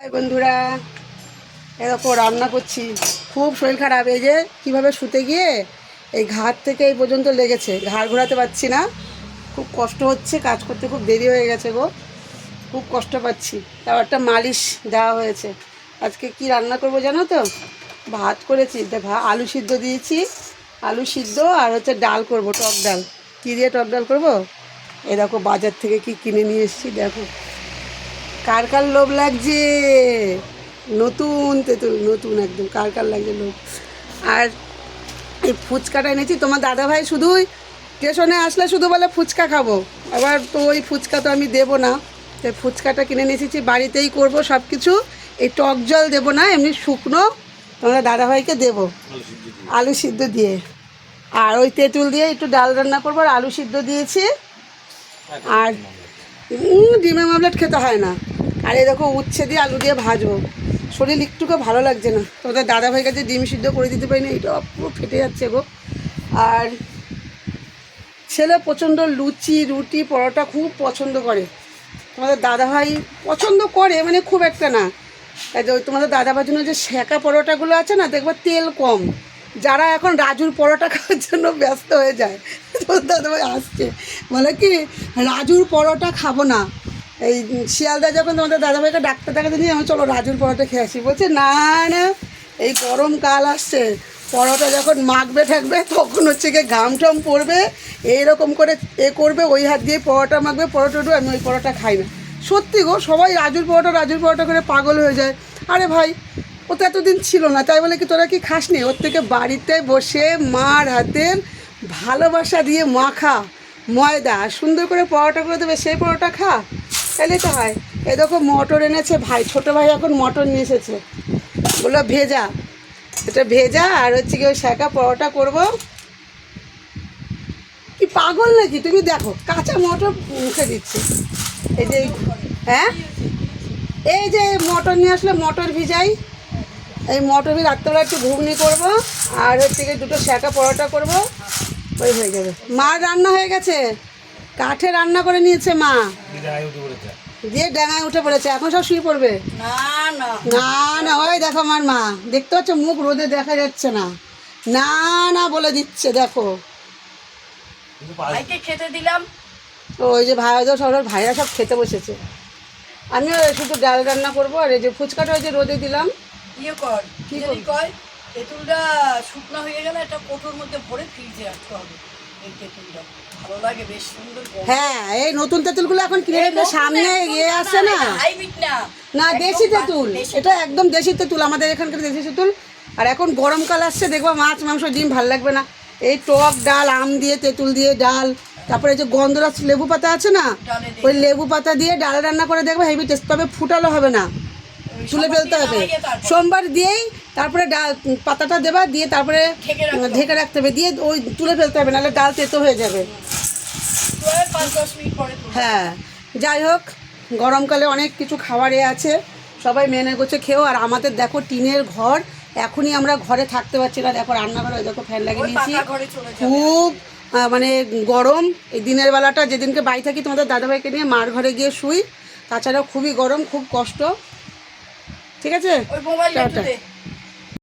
বন্ধুরা এরকম রান্না করছি। খুব শরীর খারাপ, এই যে কীভাবে শুতে গিয়ে এই ঘাট থেকে এই পর্যন্ত লেগেছে, ঘাড় ঘোরাতে পারছি না। খুব কষ্ট হচ্ছে, কাজ করতে খুব দেরি হয়ে গেছে গো। খুব কষ্ট পাচ্ছি। তাও একটা মালিশ দেওয়া হয়েছে। আজকে কি রান্না করব জানো তো? ভাত করেছি দেখা আলু সিদ্ধ দিয়েছি। আলু সিদ্ধ আর হচ্ছে ডাল করব, টক ডাল। কী দিয়ে টক ডাল করব? এ দেখো বাজার থেকে কি কিনে নিয়ে এসেছি, দেখো। কার কার লোভ লাগছে? নতুন তেঁতুল নতুন একদম কার কার লাগছে লোভ? আর এই ফুচকাটা এনেছি তোমার দাদাভাই শুধুই স্টেশনে আসলে শুধু বলে ফুচকা খাব। আবার তো ওই ফুচকা তো আমি দেবো না। তাই ফুচকাটা কিনে নিয়ে এসেছি বাড়িতেই করব সব কিছু এই টক জল দেবো না এমনি শুকনো তোমার দাদাভাইকে দেবো। আলু সিদ্ধ দিয়ে। আর ওই তেঁতুল দিয়ে একটু ডাল রান্না করব আর আলু সিদ্ধ দিয়েছি। আর ডিমের মামলেট খেতে হয় না। আর এই দেখো উচ্ছে দিয়ে আলু দিয়ে ভাজবো। শরীর একটুকু ভালো লাগছে না। তোমাদের দাদা ভাই কাছে ডিম সিদ্ধ করে দিতে পারি না এটা পুরো ফেটে যাচ্ছে গো। আর ছেলে প্রচণ্ড লুচি, রুটি, পরোটা খুব পছন্দ করে। তোমাদের দাদাভাই পছন্দ করে মানে খুব একটা না। তোমাদের দাদাভাইয়ের জন্য যে সেঁকা পরোটাগুলো আছে না, দেখবা তেল কম। যারা এখন রাজুর পরোটা খাওয়ার জন্য ব্যস্ত হয়ে যায়, তোমাদের দাদাভাই আসছে। বলে কি, রাজুর পরোটা খাব না। এই শিয়ালদা যখন তোমাদের দাদাভাইকে ডাক্তার দেখাতে নিয়ে আমি চলো রাজুর পরোটা খেয়ে আসি। বলছে, না না, এই গরমকাল আসছে। পরোটা যখন মাখবে থাকবে তখন হচ্ছে গিয়ে ঘাম টাম পড়বে এইরকম করে এ করবে, ওই হাত দিয়ে পরোটা মাখবে পরোটাটু আমি ওই পরোটা খাই না। সত্যি গো, সবাই রাজুর পরোটা রাজুর পরোটা করে পাগল হয়ে যায়। আরে ভাই, ও তো এতদিন ছিল না, তাই বলে কি তোরা কি খাসনি? ওর থেকে বাড়িতে বসে মার হাতের ভালোবাসা দিয়ে মাখা ময়দা, সুন্দর করে পরোটা করে দেবে, সেই পরোটা খা। তাহলে তো হয়। এ দেখো মটর এনেছে ভাই, ছোটো ভাই এখন মটর নিয়ে এসেছে। বলল ভেজা। এটা ভেজা আর হচ্ছে কি ওই শাঁকা পরোটা করব। কি পাগল নাকি? তুমি দেখো, কাঁচা মটর মুখে দিচ্ছে। এই যে হ্যাঁ? এই যে মটর নিয়ে আসলে মটর ভিজাই। এই মটর ভি রাত্রেবেলা একটু ঘুগনি করব আর হচ্ছে গিয়ে দুটো শ্যাকা পরোটা করব। ওই হয়ে যাবে। মার রান্না হয়ে গেছে? কাঠে রান্না করে নিয়েছে মা। দিয়ে ডাঙায় উঠে পড়েছে এখন সব শুয়ে পড়বে? না না। না না ওই দেখো আমার মা দেখতে পাচ্ছ মুখ রোদে দেখা যাচ্ছে না। না না বলে দিচ্ছে দেখো। ভাইকে খেতে দিলাম। ওই যে ভাইদের সব ভাইরা সব খেতে বসেছে। আমিও শুধু ডাল রান্না করব আর এই যে ফুচকাটা ওই যে রোদে দিলাম। ইয়ে কর কি কি জানি কয় তেঁতুলটা শুকনো হয়ে গেলে একটা কোটোর মধ্যে ভরে ফ্রিজে রাখতে হবে। হ্যাঁ এই নতুন তেঁতুলগুলো এখন কিনে সামনে ইয়ে না না? দেশি তেঁতুল। এটা একদম দেশি তেঁতুল আমাদের এখানকার দেশি তেঁতুল। আর এখন গরমকাল আসছে দেখবা মাছ মাংস ডিম ভালো লাগবে না। এই টক ডাল আম দিয়ে তেঁতুল দিয়ে ডাল। তারপরে এই যে গন্ধরাজ লেবু পাতা আছে না ওই লেবু পাতা দিয়ে ডাল রান্না করে দেখবে হেভি টেস্ট তবে ফুটালো হবে না। তুলে ফেলতে হবে। সোমবার দিয়েই তারপরে ডাল পাতাটা দেবা দিয়ে তারপরে ঢেকে রাখতে হবে। দিয়ে ওই তুলে ফেলতে হবে নাহলে ডাল তেতো হয়ে যাবে। হ্যাঁ যাই হোক গরমকালে অনেক কিছু খাবার এ আছে সবাই মেনে গোছে খেয়েও আর আমাদের দেখো টিনের ঘর এখনই আমরা ঘরে থাকতে পারছি না দেখো রান্নাঘরে ওই দেখো ফ্যান লাগিয়ে যাবে খুব মানে গরম এই দিনের বেলাটা যেদিনকে বাড়ি থাকি তোমাদের দাদাভাইকে নিয়ে মার ঘরে গিয়ে শুই তাছাড়াও খুবই গরম খুব কষ্ট ঠিক আছে টাটা।